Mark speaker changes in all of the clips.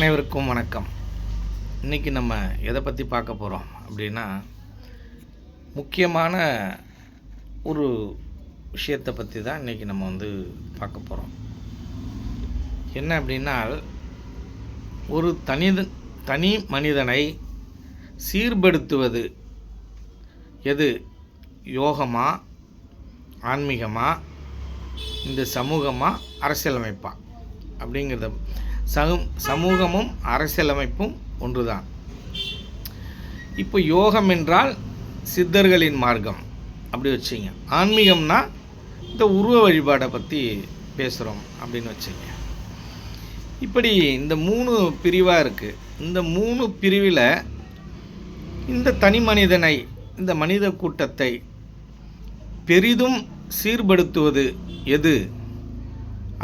Speaker 1: அனைவருக்கும் வணக்கம். இன்றைக்கி நம்ம எதை பற்றி பார்க்க போகிறோம் அப்படின்னா முக்கியமான ஒரு விஷயத்தை பற்றி தான் இன்றைக்கி நம்ம வந்து பார்க்க போகிறோம் என்ன அப்படின்னா ஒரு தனி தனி மனிதனை சீர்படுத்துவது எது? யோகமா? ஆன்மீகமா? இந்த சமூகமாக அரசியலமைப்பா? அப்படிங்கிறத சமூ சமூகமும் அரசியலமைப்பும் ஒன்றுதான். இப்போ யோகம் என்றால் சித்தர்களின் மார்க்கம். அப்படி வச்சுங்க. ஆன்மீகம்னா இந்த உருவ வழிபாடை பற்றி பேசுகிறோம் அப்படின்னு வச்சுங்க. இப்படி இந்த மூணு பிரிவாக இருக்குது இந்த மூணு பிரிவில் இந்த தனி மனிதனை இந்த மனித கூட்டத்தை பெரிதும் சீர்படுத்துவது எது?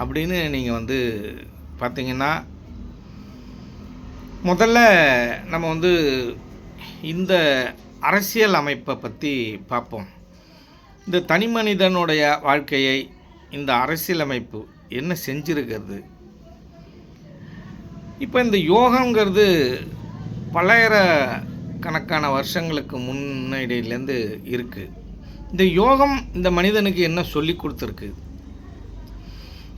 Speaker 1: அப்படின்னு நீங்கள் வந்து பார்த்திங்கன்னா முதல்ல நம்ம வந்து இந்த அரசியல் அமைப்பை பற்றி பார்ப்போம். இந்த தனி மனிதனுடைய வாழ்க்கையை இந்த அரசியலமைப்பு என்ன செஞ்சிருக்கிறது? இப்போ இந்த யோகங்கிறது பல்லாயிர கணக்கான வருஷங்களுக்கு முன்னாடியிலேருந்து இருக்குது இந்த யோகம் இந்த மனிதனுக்கு என்ன சொல்லி கொடுத்துருக்கு?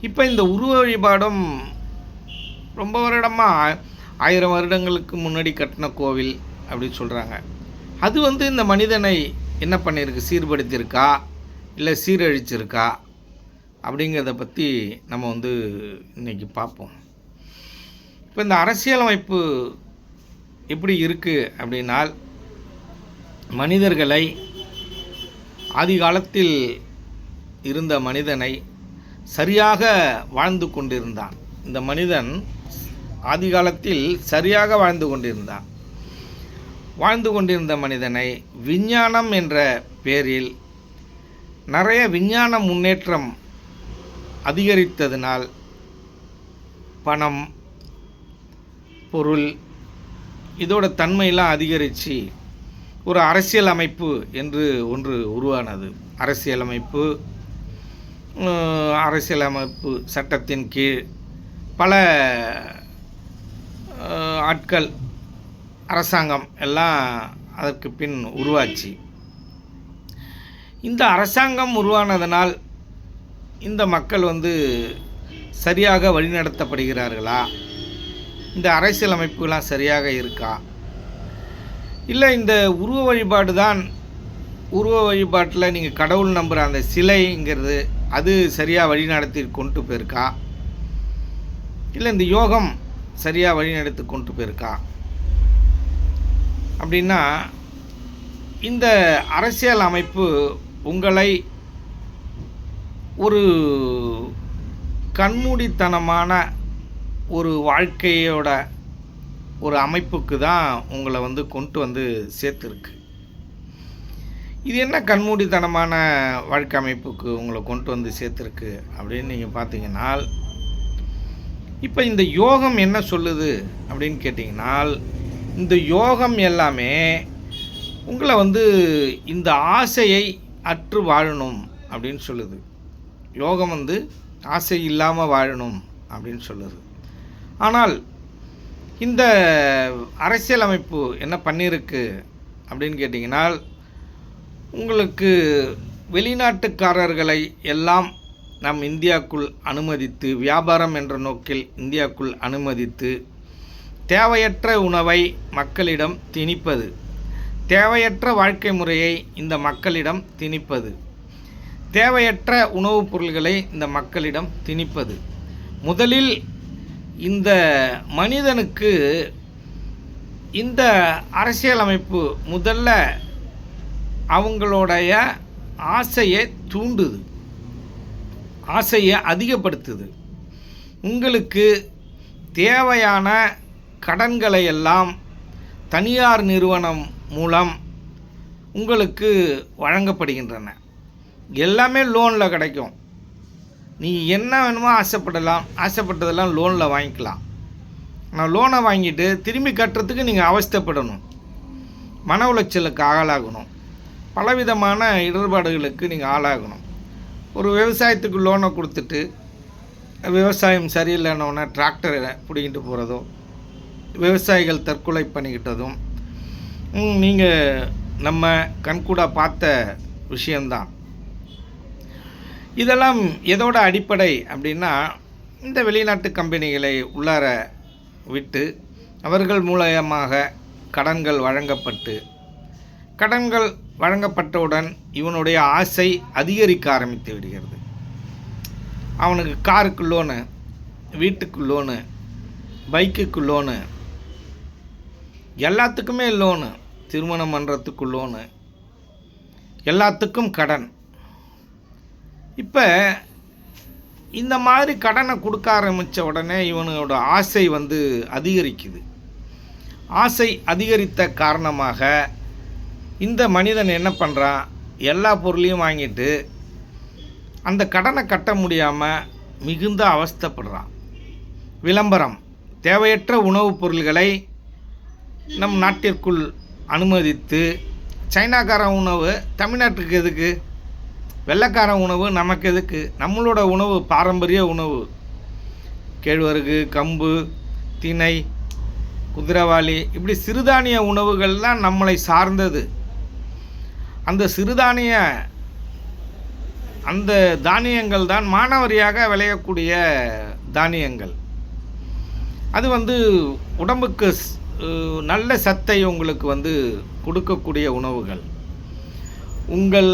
Speaker 1: இப்போ இந்த உருவ வழிபாடும் ரொம்ப வருடமாக ஆயிரம் வருடங்களுக்கு முன்னாடி கட்டின கோவில் அப்படின்னு சொல்கிறாங்க அது வந்து இந்த மனிதனை என்ன பண்ணியிருக்கு? சீர்படுத்தியிருக்கா? இல்லை சீரழிச்சிருக்கா? அப்படிங்கிறத பற்றி நம்ம வந்து இன்றைக்கி பார்ப்போம். இப்போ இந்த அரசியலமைப்பு எப்படி இருக்குது அப்படின்னால் மனிதர்களை ஆதி காலத்தில் இருந்த மனிதனை சரியாக வாழ்ந்து கொண்டிருந்தான். இந்த மனிதன் ஆதி காலத்தில் சரியாக வாழ்ந்து கொண்டிருந்தான். வாழ்ந்து கொண்டிருந்த மனிதனை விஞ்ஞானம் என்ற பேரில் நிறைய விஞ்ஞான முன்னேற்றம் அதிகரித்ததினால் பணம் பொருள் இதோட தன்மையெல்லாம் அதிகரித்து ஒரு அரசியல் அமைப்பு என்று ஒன்று உருவானது. அரசியலமைப்பு அரசியலமைப்பு சட்டத்தின் கீழ் பல ஆட்கள் அரசாங்கம் எல்லாம் அதற்கு பின் உருவாச்சு. இந்த அரசாங்கம் உருவானதனால் இந்த மக்கள் வந்து சரியாக வழிநடத்தப்படுகிறார்களா? இந்த அரசியலமைப்புலாம் சரியாக இருக்கா? இல்லை இந்த உருவ வழிபாடு தான் உருவ வழிபாட்டில் நீங்கள் கடவுள் நம்புகிற அந்த சிலைங்கிறது அது சரியாக வழிநடத்தி கொண்டு போயிருக்கா? இல்லை இந்த யோகம் சரியாக வழிநடத்தி கொண்டு போயிருக்கா? அப்படின்னா இந்த அரசியல் அமைப்பு உங்களை ஒரு கண்மூடித்தனமான ஒரு வாழ்க்கையோட ஒரு அமைப்புக்கு தான் உங்களை வந்து கொண்டு வந்து சேர்த்துருக்கு. இது என்ன கண்மூடித்தனமான வாழ்க்கை அமைப்புக்கு உங்களை கொண்டு வந்து சேர்த்துருக்கு அப்படின்னு நீங்கள் பார்த்தீங்கன்னா இப்போ இந்த யோகம் என்ன சொல்லுது அப்படின்னு கேட்டிங்கனால் இந்த யோகம் எல்லாமே உங்களை வந்து இந்த ஆசையை அற்று வாழணும் அப்படின்னு சொல்லுது. யோகம் வந்து ஆசை இல்லாமல் வாழணும் அப்படின்னு சொல்லுது. ஆனால் இந்த அரசியலமைப்பு என்ன பண்ணியிருக்கு அப்படின்னு கேட்டிங்கனால் உங்களுக்கு வெளிநாட்டுக்காரர்களை எல்லாம் நம் இந்தியாக்குள் அனுமதித்து வியாபாரம் என்ற நோக்கில் இந்தியாக்குள் அனுமதித்து தேவையற்ற உணவை மக்களிடம் திணிப்பது தேவையற்ற வாழ்க்கை முறையை இந்த மக்களிடம் திணிப்பது தேவையற்ற உணவுப் பொருள்களை இந்த மக்களிடம் திணிப்பது. முதலில் இந்த மனிதனுக்கு இந்த அரசியலமைப்பு முதல்ல அவங்களுடைய ஆசையை தூண்டுது. ஆசையை அதிகப்படுத்துது. உங்களுக்கு தேவையான கடன்களை எல்லாம் தனியார் நிறுவனம் மூலம் உங்களுக்கு வழங்கப்படுகின்றன. எல்லாமே லோனில் கிடைக்கும். நீ என்ன வேணுமோ ஆசைப்படலாம் ஆசைப்பட்டதெல்லாம் லோனில் வாங்கிக்கலாம். ஆனால் லோனை வாங்கிட்டு திரும்பி கட்டுறதுக்கு நீங்கள் அவஸ்தைப்படணும். மன உளைச்சலுக்கு ஆளாகணும். பலவிதமான இடர்பாடுகளுக்கு நீங்கள் ஆளாகணும். ஒரு விவசாயத்துக்கு லோனை கொடுத்துட்டு விவசாயம் சரியில்லைன்னொன்னே டிராக்டரை பிடிங்கிட்டு போகிறதோ விவசாயிகள் தற்கொலை பண்ணிக்கிட்டதும் நீங்கள் நம்ம கண்கூடாக பார்த்த விஷயந்தான் இதெல்லாம் எதோட அடிப்படை அப்படின்னா இந்த வெளிநாட்டு கம்பெனிகளை உள்ளார விட்டு அவர்கள் மூலயமாக கடன்கள் வழங்கப்பட்டு கடன்கள் வழங்கப்பட்டவுடன் இவனுடைய ஆசை அதிகரிக்க ஆரம்பித்து விடுகிறது. அவனுக்கு காருக்கு லோனு வீட்டுக்கு லோனு பைக்குக்கு லோனு எல்லாத்துக்குமே லோனு திருமணம் பண்ணுறதுக்கு லோனு எல்லாத்துக்கும் கடன். இப்போ இந்த மாதிரி கடனை கொடுக்க ஆரம்பித்த உடனே இவனோட ஆசை வந்து அதிகரிக்குது. ஆசை அதிகரித்த காரணமாக இந்த மனிதன் என்ன பண்ணுறான் எல்லா பொருளையும் வாங்கிட்டு அந்த கடனை கட்ட முடியாமல் மிகுந்த அவஸ்தைப்படுறான். விளம்பரம். தேவையற்ற உணவுப் பொருள்களை நம் நாட்டிற்குள் அனுமதித்து சைனாக்கார உணவு தமிழ்நாட்டுக்கு எதுக்கு? வெள்ளைக்கார உணவு நமக்கு எதுக்கு? நம்மளோட உணவு பாரம்பரிய உணவு. கேழ்வரகு கம்பு திணை குதிரவாளி இப்படி சிறுதானிய உணவுகள்லாம் நம்மளை சார்ந்தது. அந்த சிறுதானிய அந்த தானியங்கள் தான் மாணவரியாக விளையக்கூடிய தானியங்கள். அது வந்து உடம்புக்கு நல்ல சத்தை உங்களுக்கு வந்து கொடுக்கக்கூடிய உணவுகள். உங்கள்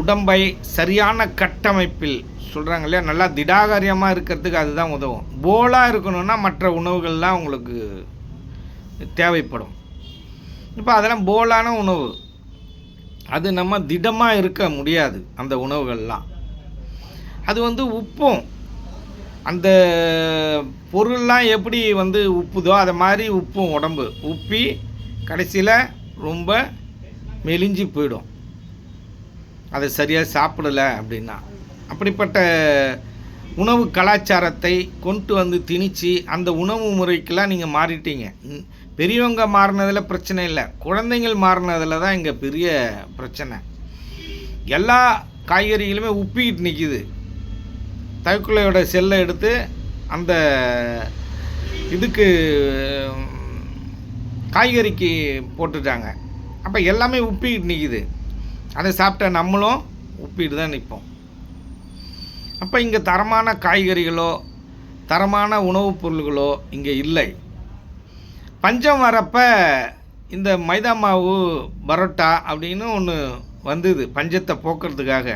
Speaker 1: உடம்பை சரியான கட்டமைப்பில் சொல்கிறாங்க இல்லையா நல்லா திடாகாரியமாக இருக்கிறதுக்கு அதுதான் உதவும். போலாக இருக்கணும்னா மற்ற உணவுகள்லாம் உங்களுக்கு தேவைப்படும். இப்போ அதெல்லாம் போலான உணவு. அது நம்ம திடமாக இருக்க முடியாது அந்த உணவுகள்லாம். அது வந்து உப்பும். அந்த பொருள்லாம் எப்படி வந்து உப்புதோ அதை மாதிரி உப்பும் உடம்பு. உப்பி கடைசியில் ரொம்ப மெலிஞ்சு போயிடும். அதை சரியாக சாப்பிடலை அப்படின்னா. அப்படிப்பட்ட உணவு கலாச்சாரத்தை கொண்டு வந்து திணிச்சு அந்த உணவு முறைக்கெல்லாம் நீங்கள் மாறிட்டீங்க. பெரியவங்க மாறினதில் பிரச்சனை இல்லை. குழந்தைங்கள் மாறினதில் தான் இங்கே பெரிய பிரச்சனை. எல்லா காய்கறிகளுமே உப்பிக்கிட்டு நிற்கிது தவிக்குள்ளையோட செல்லை எடுத்து அந்த இதுக்கு காய்கறிக்கு போட்டுட்டாங்க. அப்போ எல்லாமே உப்பிக்கிட்டு நிற்கிது அதை சாப்பிட்ட நம்மளும் உப்பிட்டு தான் நிற்போம். அப்போ இங்கே தரமான காய்கறிகளோ தரமான உணவுப் பொருள்களோ இங்கே இல்லை. பஞ்சம் வரப்ப இந்த மைதா மாவு பரோட்டா அப்படின்னு ஒன்று வந்தது பஞ்சத்தை போக்குறதுக்காக.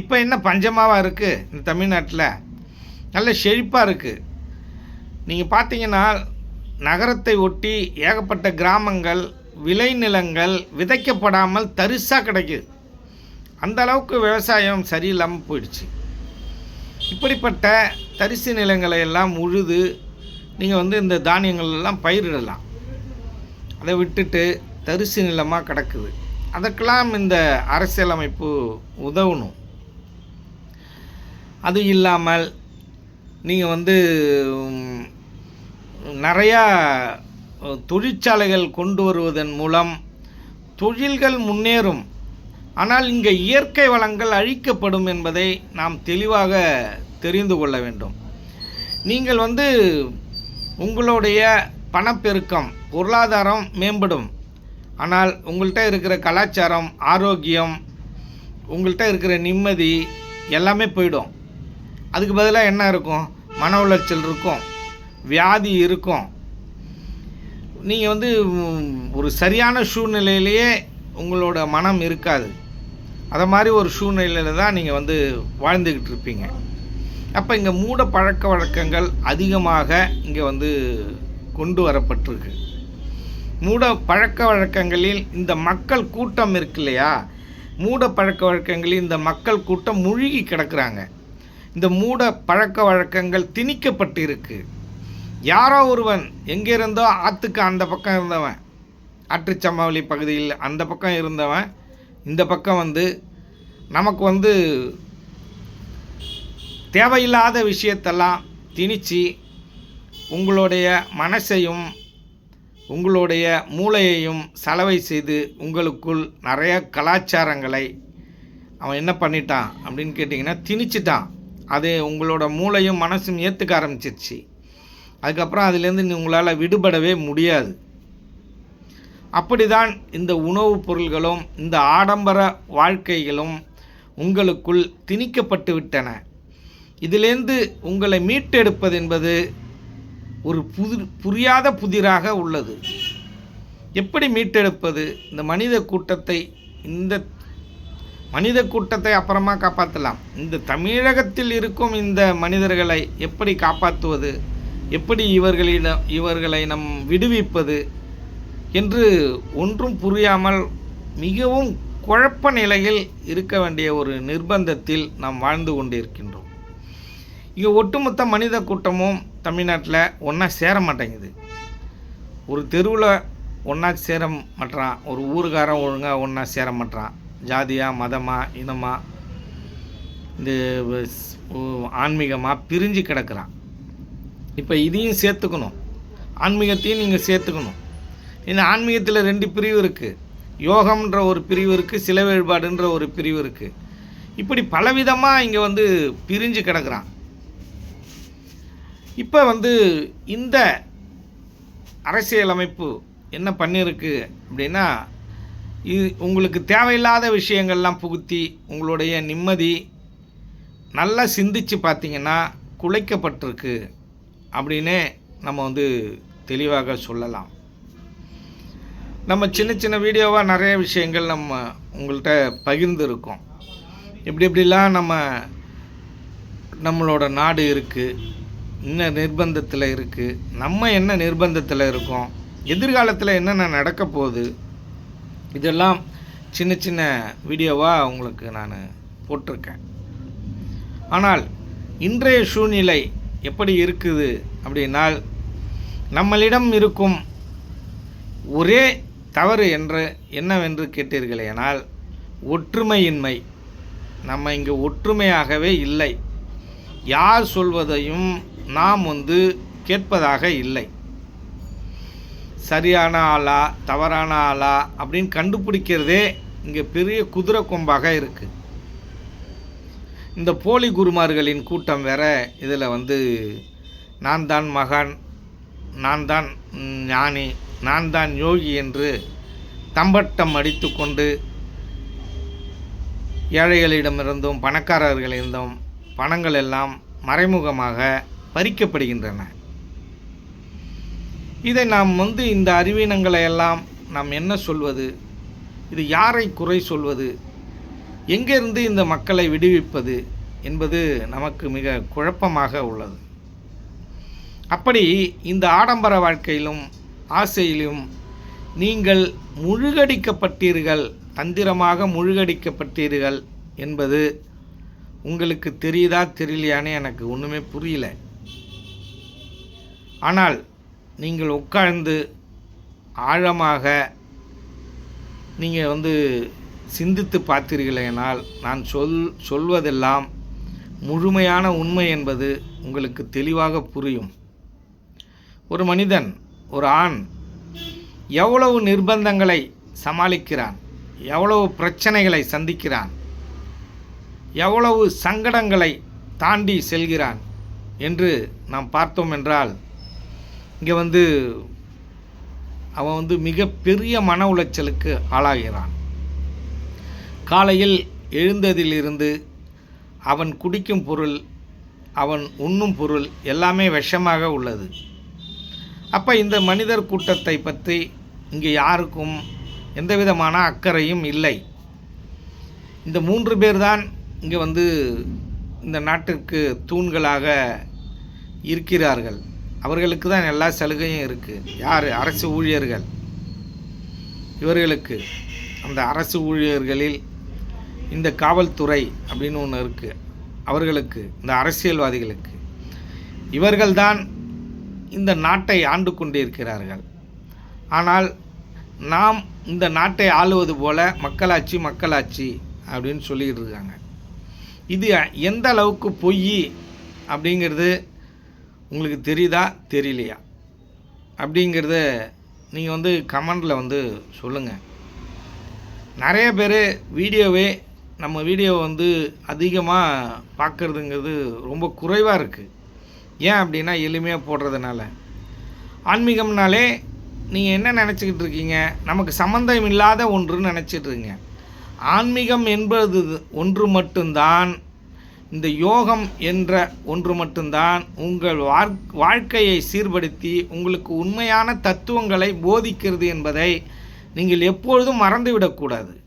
Speaker 1: இப்போ என்ன பஞ்சமாவாக இருக்குது இந்த தமிழ்நாட்டில்? நல்ல செழிப்பாக இருக்குது நீங்கள் பார்த்தீங்கன்னா நகரத்தை ஒட்டி ஏகப்பட்ட கிராமங்கள் விளைநிலங்கள் விதைக்கப்படாமல் தரிசாக கிடைக்குது. அந்த அளவுக்கு விவசாயம் சரியில்லாமல் போயிடுச்சு. இப்படிப்பட்ட தரிசு நிலங்களை எல்லாம் உழுது நீங்கள் வந்து இந்த தானியங்கள்லாம் பயிரிடலாம். அதை விட்டுட்டு தரிசு நிலமாக கிடக்குது. அதற்கெல்லாம் இந்த அரசியலமைப்பு உதவணும். அது இல்லாமல் நீங்கள் வந்து நிறையா தொழிற்சாலைகள் கொண்டு வருவதன் மூலம் தொழில்கள் முன்னேறும். ஆனால் இங்கே இயற்கை வளங்கள் அழிக்கப்படும் என்பதை நாம் தெளிவாக தெரிந்து கொள்ள வேண்டும். நீங்கள் வந்து உங்களுடைய பணப்பெருக்கம் பொருளாதாரம் மேம்படும். ஆனால் உங்கள்கிட்ட இருக்கிற கலாச்சாரம் ஆரோக்கியம் உங்கள்கிட்ட இருக்கிற நிம்மதி எல்லாமே போயிடும். அதுக்கு பதிலாக என்ன இருக்கும்? மன உளைச்சல் இருக்கும். வியாதி இருக்கும். நீங்கள் வந்து ஒரு சரியான சூழ்நிலையிலேயே உங்களோட மனம் இருக்காது. அதை மாதிரி ஒரு சூழ்நிலையில் தான் நீங்கள் வந்து வாழ்ந்துக்கிட்டு இருப்பீங்க. அப்போ இங்கே மூட பழக்க வழக்கங்கள் அதிகமாக இங்கே வந்து கொண்டு வரப்பட்டிருக்கு. மூட பழக்க வழக்கங்களில் இந்த மக்கள் கூட்டம் இருக்கு இல்லையா? மூட பழக்க வழக்கங்களில் இந்த மக்கள் கூட்டம் முழுகி கிடக்குறாங்க. இந்த மூட பழக்க வழக்கங்கள் திணிக்கப்பட்டு இருக்கு. யாரோ ஒருவன் எங்கிருந்தோ ஆற்றுக்கு அந்த பக்கம் இருந்தவன். ஆற்றுச்சம்மாவளி பகுதியில் அந்த பக்கம் இருந்தவன். இந்த பக்கம் வந்து நமக்கு வந்து தேவையில்லாத விஷயத்தெல்லாம் திணித்து உங்களுடைய மனசையும் உங்களுடைய மூளையையும் சலவை செய்து உங்களுக்குள் நிறைய கலாச்சாரங்களை அவன் என்ன பண்ணிட்டான் அப்படின்னு கேட்டிங்கன்னா திணிச்சிட்டான். அது உங்களோட மூளையும் மனசும் ஏற்றுக்க ஆரம்பிச்சிருச்சு. அதுக்கப்புறம் அதுலேருந்து நீ உங்களால் விடுபடவே முடியாது. அப்படிதான் இந்த உணவுப் பொருள்களும் இந்த ஆடம்பர வாழ்க்கைகளும் உங்களுக்குள் திணிக்கப்பட்டு விட்டன. இதிலேருந்து உங்களை மீட்டெடுப்பது என்பது ஒரு புது புரியாத புதிராக உள்ளது. எப்படி மீட்டெடுப்பது? இந்த மனித கூட்டத்தை இந்த மனித கூட்டத்தை அப்புறமா காப்பாற்றலாம் இந்த தமிழகத்தில் இருக்கும் இந்த மனிதர்களை எப்படி காப்பாற்றுவது எப்படி இவர்களிடம் இவர்களை நம் விடுவிப்பது? என்று ஒன்றும் புரியாமல் மிகவும் குழப்ப நிலையில் இருக்க வேண்டிய ஒரு நிர்பந்தத்தில் நாம் வாழ்ந்து கொண்டிருக்கின்றோம். இங்கே ஒட்டுமொத்த மனித கூட்டமும் தமிழ்நாட்டில் ஒன்றா சேர மாட்டேங்குது. ஒரு தெருவில் ஒன்றா சேர மாட்டான் ஒரு ஊருக்காரன் ஒழுங்காக ஒன்றா சேர மாட்டான் ஜாதியாக மதமாக இனமாக இந்த ஆன்மீகமாக பிரிஞ்சு கிடக்கிறான் இப்போ இதையும் சேர்த்துக்கணும். ஆன்மீகத்தையும் நீங்கள் சேர்த்துக்கணும். இந்த ஆன்மீகத்தில் ரெண்டு பிரிவு இருக்குது யோகம்ன்ற ஒரு பிரிவு இருக்குது சில வழிபாடுன்ற ஒரு பிரிவு இருக்குது இப்படி பலவிதமாக இங்கே வந்து பிரிஞ்சு கிடக்குறான் இப்போ வந்து இந்த அரசியலமைப்பு என்ன பண்ணியிருக்கு அப்படின்னா இது உங்களுக்கு தேவையில்லாத விஷயங்கள்லாம் புகுத்தி உங்களுடைய நிம்மதி நல்லா சிந்திச்சு பார்த்தீங்கன்னா குலைக்கப்பட்டிருக்கு அப்படின்னே நம்ம வந்து தெளிவாக சொல்லலாம். நம்ம சின்ன சின்ன வீடியோவாக நிறைய விஷயங்கள் நம்ம உங்கள்கிட்ட பகிர்ந்துருக்கோம். இப்படி இப்படிலாம் நம்ம நம்மளோட நாடு இருக்குது என்ன நிர்பந்தத்தில் இருக்குது நம்ம என்ன நிர்பந்தத்தில் இருக்கோம்? எதிர்காலத்தில் என்னென்ன நடக்க போகுது? இதெல்லாம் சின்ன சின்ன வீடியோவாக உங்களுக்கு நான் போட்டிருக்கேன். ஆனால் இன்றைய சூழ்நிலை எப்படி இருக்குது அப்படின்னால் நம்மளிடம் இருக்கும் ஒரே தவறு என்று என்னவென்று கேட்டீர்களேனால் ஒற்றுமையின்மை நம்ம இங்கே ஒற்றுமையாகவே இல்லை. யார் சொல்வதையும் நாம் வந்து கேட்பதாக இல்லை. சரியான ஆளா தவறான ஆளா அப்படின்னு கண்டுபிடிக்கிறதே இங்கே பெரிய குதிரை கொம்பாக இருக்குது இந்த போலி குருமார்களின் கூட்டம் வேற இதில் வந்து நான் தான் மகான் நான் தான் ஞானி நான் தான் யோகி என்று தம்பட்டம் அடித்துக்கொண்டு ஏழைகளிடமிருந்தும் பணக்காரர்களிருந்தும் பணங்கள் எல்லாம் மறைமுகமாக பறிக்கப்படுகின்றன. இதை நாம் வந்து இந்த அறிவீனங்களை எல்லாம் நாம் என்ன சொல்வது? இது யாரை குறை சொல்வது? எங்கிருந்து இந்த மக்களை விடுவிப்பது என்பது நமக்கு மிக குழப்பமாக உள்ளது. அப்படி இந்த ஆடம்பர வாழ்க்கையிலும் ஆசையிலும் நீங்கள் முழுகடிக்கப்பட்டீர்கள் தந்திரமாக முழுகடிக்கப்பட்டீர்கள் என்பது உங்களுக்கு தெரியுதா தெரியலையான்னு எனக்கு ஒன்றுமே புரியல. ஆனால் நீங்கள் உட்கார்ந்து ஆழமாக நீங்கள் வந்து சிந்தித்து பார்த்தீர்களேனால் நான் சொல் சொல்வதெல்லாம் முழுமையான உண்மை என்பது உங்களுக்கு தெளிவாக புரியும். ஒரு மனிதன் ஒரு ஆண் எவ்வளவு நிர்பந்தங்களை சமாளிக்கிறான் எவ்வளவு பிரச்சனைகளை சந்திக்கிறான் எவ்வளவு சங்கடங்களை தாண்டி செல்கிறான் என்று நாம் பார்த்தோம் என்றால் இங்கே வந்து அவன் வந்து மிகப்பெரிய மன உளைச்சலுக்கு ஆளாகிறான். காலையில் எழுந்ததிலிருந்து அவன் குடிக்கும் பொருள் அவன் உண்ணும் பொருள் எல்லாமே விஷமாக உள்ளது. அப்போ இந்த மனிதர் கூட்டத்தை பற்றி இங்கே யாருக்கும் எந்த விதமான அக்கறையும் இல்லை. இந்த மூன்று பேர் தான் இங்கே வந்து இந்த நாட்டிற்கு தூண்களாக இருக்கிறார்கள். அவர்களுக்கு தான் எல்லா சலுகையும் இருக்குது யார்? அரசு ஊழியர்கள். இவர்களுக்கு அந்த அரசு ஊழியர்களில் இந்த காவல்துறை அப்படின்னு ஒன்று இருக்குது அவர்களுக்கு இந்த அரசியல்வாதிகளுக்கு. இவர்கள்தான் இந்த நாட்டை ஆண்டு கொண்டிருக்கிறார்கள். ஆனால் நாம் இந்த நாட்டை ஆளுவது போல மக்களாட்சி மக்களாட்சி அப்படின்னு சொல்லிக்கிட்டு இருக்காங்க. இது எந்த அளவுக்கு பொய் அப்படிங்கிறது உங்களுக்கு தெரியுதா? தெரியலையா? அப்படிங்கிறத நீங்கள் வந்து கமெண்டில் வந்து சொல்லுங்கள் நிறைய பேர் வீடியோவே நம்ம வீடியோ வந்து அதிகமாக பார்க்குறதுங்கிறது ரொம்ப குறைவாக இருக்குது ஏன் அப்படின்னா எளிமையாக போடுறதுனால. ஆன்மீகம்னாலே நீங்கள் என்ன நினச்சிக்கிட்டு இருக்கீங்க? நமக்கு சம்மந்தம் இல்லாத ஒன்றுன்னு நினச்சிட்ருங்க ஆன்மீகம் என்பது ஒன்று மட்டும்தான். இந்த யோகம் என்ற ஒன்று மட்டும்தான் உங்கள் வாழ் வாழ்க்கையை சீர்படுத்தி உங்களுக்கு உண்மையான தத்துவங்களை போதிக்கிறது என்பதை நீங்கள் எப்பொழுதும் மறந்துவிடக்கூடாது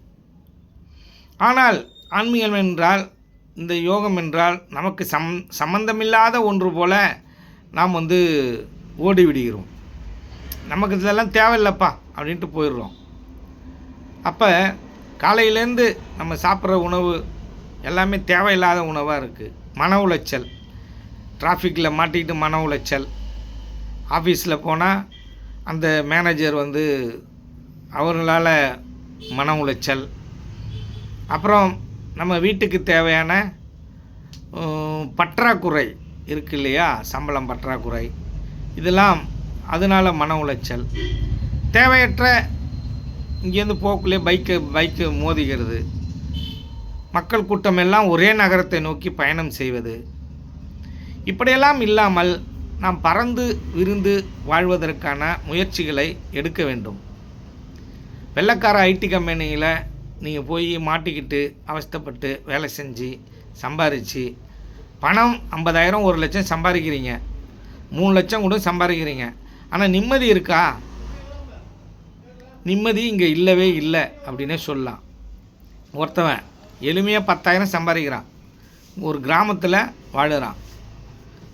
Speaker 1: ஆனால் ஆன்மீகம் என்றால் இந்த யோகம் என்றால் நமக்கு சம் சம்பந்தமில்லாத ஒன்று போல நாம் வந்து ஓடி விடுகிறோம் நமக்கு இதெல்லாம் தேவையில்லப்பா அப்படின்ட்டு போயிடுறோம். அப்போ காலையிலேருந்து நம்ம சாப்பிட்ற உணவு எல்லாமே தேவையில்லாத உணவாக இருக்குது மன உளைச்சல். டிராஃபிக்கில் மாட்டிக்கிட்டு மன உளைச்சல். ஆஃபீஸில் போனால் அந்த மேனேஜர் வந்து அவர்களால் மன உளைச்சல். அப்புறம் நம்ம வீட்டுக்கு தேவையான பற்றாக்குறை இருக்கு இல்லையா? சம்பளம் பற்றாக்குறை. இதெல்லாம் அதனால் மன உளைச்சல். தேவையற்ற இங்கேருந்து போக்குள்ளே பைக்கு பைக்கு மோதிக்கிறது. மக்கள் கூட்டம் எல்லாம் ஒரே நகரத்தை நோக்கி பயணம் செய்வது. இப்படியெல்லாம் இல்லாமல் நாம் பறந்து விருந்து வாழ்வதற்கான முயற்சிகளை எடுக்க வேண்டும். வெள்ளக்கார ஐடி கம்பெனியில் நீங்கள் போய் மாட்டிக்கிட்டு அவஸ்தைப்பட்டு வேலை செஞ்சு சம்பாரித்து பணம் ஐம்பதாயிரம் ஒரு லட்சம் சம்பாதிக்கிறீங்க. மூணு லட்சம் கூட சம்பாதிக்கிறீங்க. ஆனால் நிம்மதி இருக்கா? நிம்மதி இங்கே இல்லவே இல்லை அப்படின்னே சொல்லலாம். ஒருத்தவன் எளிமையாக பத்தாயிரம் சம்பாதிக்கிறான். ஒரு கிராமத்தில் வாழுகிறான்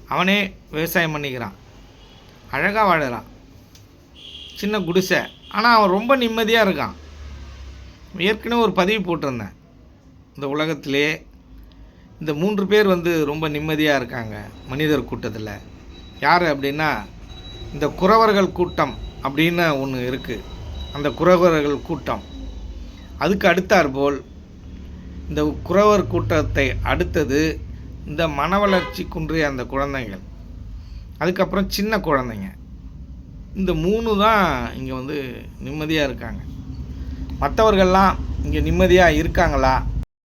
Speaker 1: அவனே விவசாயம் பண்ணிக்கிறான். அழகாக வாழுறான். சின்ன குடிசை. ஆனால் அவன் ரொம்ப நிம்மதியாக இருக்கான். ஏற்கனவே ஒரு பதிவு போட்டிருந்தேன். இந்த உலகத்திலே இந்த மூன்று பேர் வந்து ரொம்ப நிம்மதியாக இருக்காங்க மனிதர் கூட்டத்தில். யார் அப்படின்னா இந்த குறவர்கள் கூட்டம் அப்படின்னு ஒன்று இருக்குது அந்த குறவர்கள் கூட்டம். அதுக்கு அடுத்தாற்போல் இந்த குறவர் கூட்டத்தை அடுத்தது இந்த மன வளர்ச்சி குன்றிய அந்த குழந்தைகள். அதுக்கப்புறம் சின்ன குழந்தைங்க. இந்த மூணு தான் இங்கே வந்து நிம்மதியாக இருக்காங்க. மற்றவர்கள்லாம் இங்கே நிம்மதியாக இருக்காங்களா?